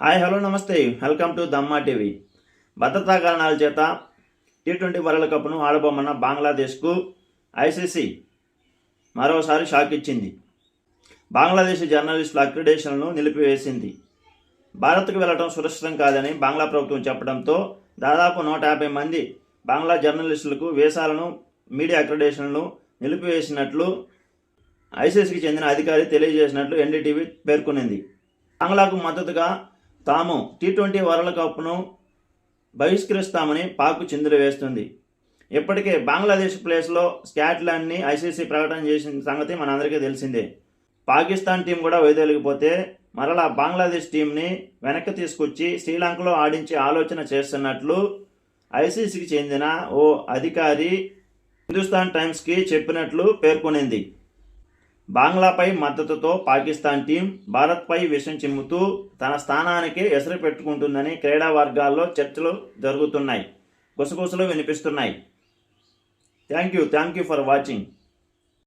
Hi hello నమస్తే. Welcome to Dhamma TV. భద్రతా కారణాల చేత టీ ట్వంటీ వరల్డ్ కప్ను ఆడబోమన్న బంగ్లాదేశ్కు ఐసీసీ మరోసారి షాక్ ఇచ్చింది బంగ్లాదేశ్ జర్నలిస్టుల అక్రిడేషన్లను నిలిపివేసింది. భారత్కు వెళ్ళడం సురక్షితం కాదని బంగ్లా ప్రభుత్వం చెప్పడంతో దాదాపు నూట యాభై మంది బంగ్లా జర్నలిస్టులకు వీసాలను మీడియా అక్రిడేషన్లను నిలిపివేసినట్లు ఐసీసీకి చెందిన అధికారి తెలియజేసినట్లు ఎన్డీటీవీ పేర్కొనింది. బంగ్లాకు మద్దతుగా తాము టీ ట్వంటీ వరల్డ్ కప్ను బహిష్కరిస్తామని పాక్ చిందులు వేస్తుంది. ఇప్పటికే బంగ్లాదేశ్ ప్లేస్లో స్కాట్లాండ్ని ఐసీసీ ప్రకటన చేసిన సంగతి మనందరికీ తెలిసిందే. పాకిస్తాన్ టీం కూడా వైదొలిగిపోతే మరలా బంగ్లాదేశ్ టీంని వెనక్కి తీసుకొచ్చి శ్రీలంకలో ఆడించే ఆలోచన చేస్తున్నట్లు ఐసీసీకి చెందిన ఓ అధికారి హిందుస్థాన్ టైమ్స్కి చెప్పినట్లు పేర్కొనింది. బంగ్లాపై మద్దతుతో పాకిస్తాన్ టీం భారత్పై విషం చిమ్ముతూ తన స్థానానికి ఎసరు పెట్టుకుంటుందని క్రీడా వర్గాల్లో చర్చలు జరుగుతున్నాయి. గుసగుసలు వినిపిస్తున్నాయి. Thank you. Thank you for watching.